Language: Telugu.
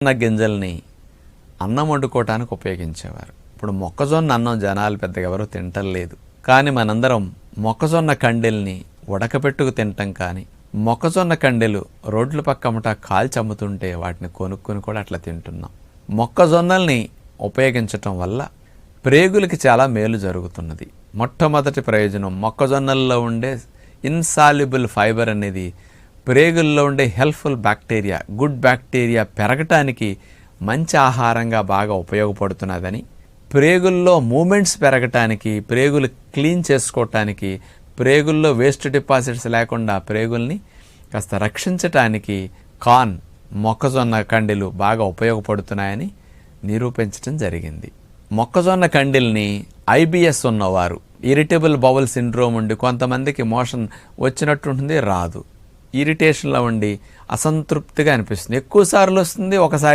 మొక్కజొన్న గింజల్ని అన్నం వండుకోవటానికి ఉపయోగించేవారు. ఇప్పుడు మొక్కజొన్న అన్నం జనాలు పెద్దగా ఎవరు తింటలేదు కానీ మనందరం మొక్కజొన్న కండెల్ని ఉడకపెట్టుకు తింటాం కానీ మొక్కజొన్న కండెలు రోడ్ల పక్కమట కాల్చి అమ్ముతుంటే వాటిని కొనుక్కొని కూడా అట్లా తింటున్నాం. మొక్కజొన్నల్ని ఉపయోగించటం వల్ల ప్రేగులకి చాలా మేలు జరుగుతున్నది. మొట్టమొదటి ప్రయోజనం మొక్కజొన్నల్లో ఉండే ఇన్సాల్యుబుల్ ఫైబర్ అనేది ప్రేగుల్లో ఉండే హెల్ప్ఫుల్ బ్యాక్టీరియా గుడ్ బ్యాక్టీరియా పెరగటానికి మంచి ఆహారంగా బాగా ఉపయోగపడుతున్నదని ప్రేగుల్లో మూమెంట్స్ పెరగటానికి ప్రేగులు క్లీన్ చేసుకోవటానికి ప్రేగుల్లో వేస్ట్ డిపాజిట్స్ లేకుండా ప్రేగుల్ని కాస్త రక్షించటానికి కార్న్ మొక్కజొన్న కండెలు బాగా ఉపయోగపడుతున్నాయని నిరూపించడం జరిగింది. మొక్కజొన్న కండెల్ని ఐబిఎస్ ఉన్నవారు ఇరిటబుల్ బౌల్ సిండ్రోమ్ ఉండి కొంతమందికి మోషన్ వచ్చినట్టుంటుంది రాదు. ఇరిటేషన్లో ఉండి అసంతృప్తిగా అనిపిస్తుంది. ఎక్కువ సార్లు వస్తుంది ఒకసారి